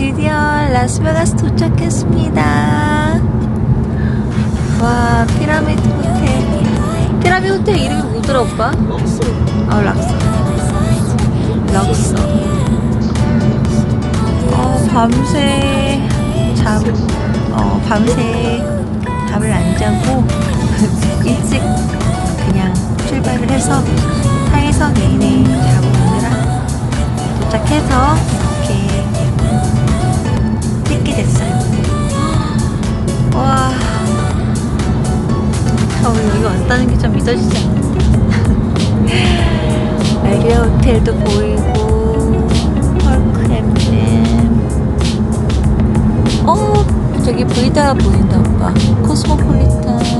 드디어 라스베가스 도착했습니다. 와, 피라미드 호텔. 피라미드 호텔 이름이 뭐더라, 오빠? 럭서. 아, 럭서. 럭서. 어, 밤새 잠, 어, 밤새 잠을 안 자고 일찍 그냥 출발을 해서 사해성 내내 자고 오느라 도착해서 왔다는 게 좀 믿어지지 않는데 메리어 호텔도 보이고 헐크햄튼 어 저기 브이다 보인다 오빠. 코스모폴리탄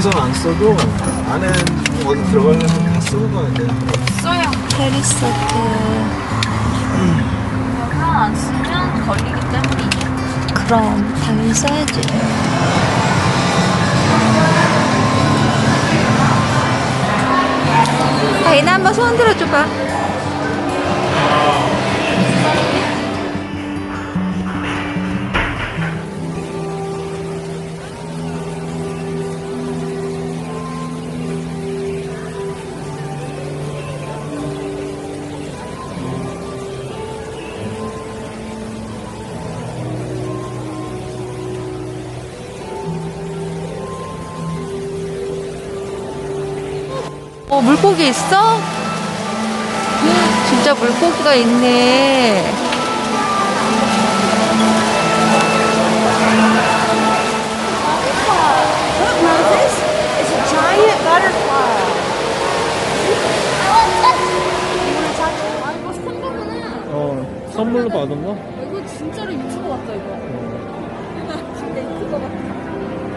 밖에서는 안 써도 안에 어디 들어가려면 다 쓰고 가야 돼. 써요. 페리서트. 내가 안 쓰면 걸리기 때문이냐? 그럼 당연히 써야지. 다이나 한번 손 들어줘봐. 어, 물고기 있어? 진짜 물고기가 있네. It's a giant butterfly. 아 이거 산 거구나. 어, 선물로 받은 거? 이거 진짜로 유튜버 같다 이거. 진짜 유튜버 같다.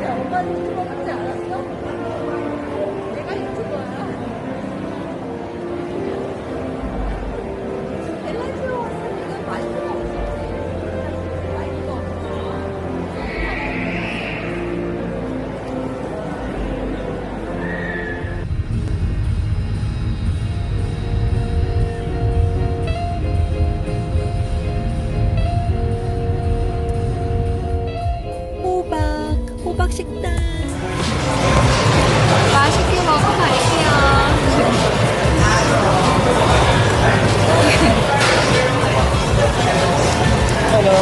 야 엄마 유튜버 같지 않았어?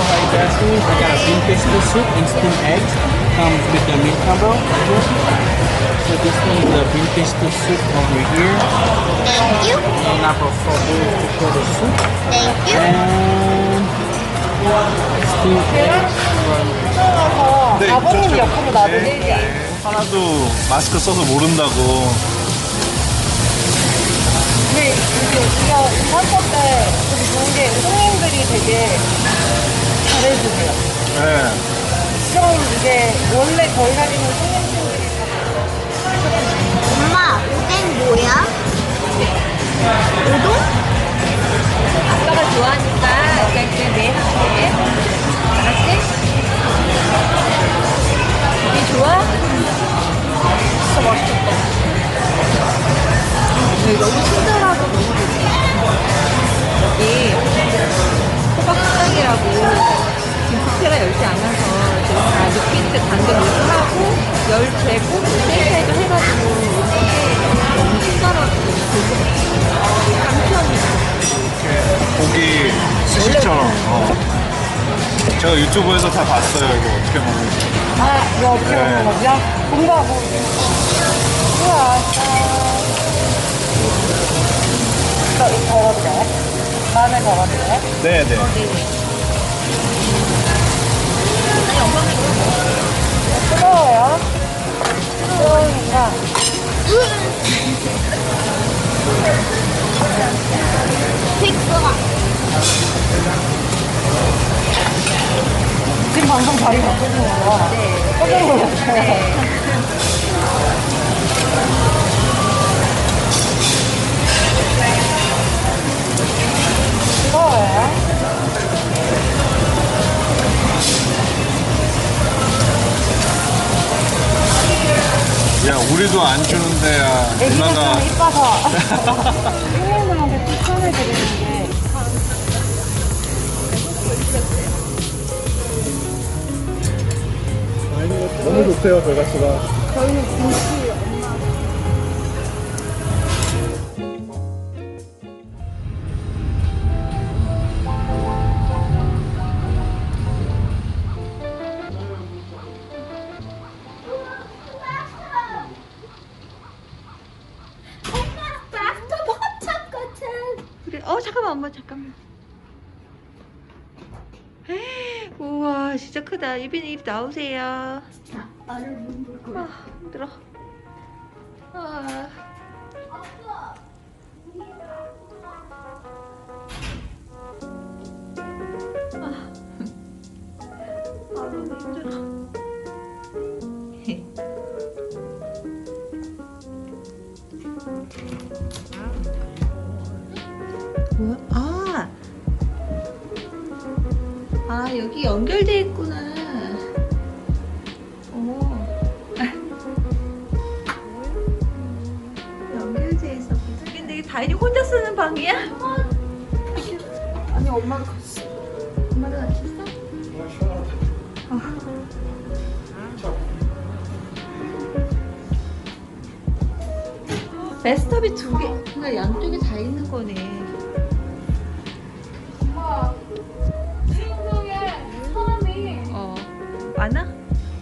Hello, hi Jasmine. I got a bean pesto soup and steamed eggs. Comes with the milk combo. So this one is the bean pesto soup over here. Thank you. And apple for both for the soup. Thank you. And steamed eggs. 네, 아버님 옆으로 놔도 되지? 하나도 마스크 써서 모른다고. 근데 이게 우리가 인사할 때 되게 좋은 게 손님들이 되게 잘해주세요. 네. 좀 이제 원래 저희 가게는 손님들이 엄마, 오뎅 뭐야? 우동? 아빠가 좋아하니까 일단 내 할게. 알았지? 이게 좋아? 열 재고 세일도 해가지고 너무 친절하고 간편이야. 고기 스시처럼. 어. 제가 유튜브에서 다 봤어요, 이거 어떻게 먹는지. 아, 이거 어떻게 네. 먹는 거죠? 공부하고. 우와, 이거 이거 걸어도 돼? 마늘 걸어도 돼? 네네. 뜨거워요. 뜨거우니까. 픽스가. 지금 방송 자리 바꾸신 거죠? 네. 깜짝 놀랐어요. 뜨거워 우리도 안 주는데 야 애기가 누나가. 좀 이뻐서. 손님들한테 추천해 드리는 게 너무 좋대요 별가치가. 저희는 김치 엄마 잠깐만. 우와 진짜 크다. 유빈이 이리 나오세요. 아 들어. 아. 아. 아 너무 힘들어. 뭐야? 아. 아, 여기 연결돼 있구나. 어. 연결돼 있어. 근데 이게 다인이 혼자 쓰는 방이야? 아니 엄마도 같이 엄마도 같이 써? 베스트업이 두 개, 그러니까 양쪽에 다 있는 거네. 많아?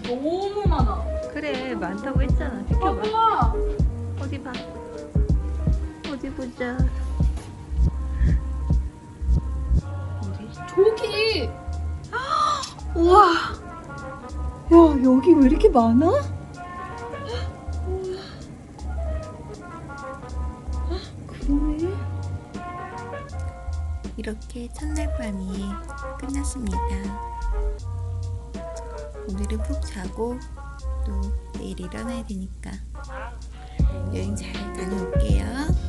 너무 많아 그래, 많다고 했잖아. 비켜봐. 봐봐 어디 봐. 어디 보자. 어디? 저기 우와. 야, 여기 왜 이렇게 많아? 그러네. 이렇게 첫날 밤이 끝났습니다. 오늘은 푹 자고 또 내일 일어나야 되니까 여행 잘 다녀올게요.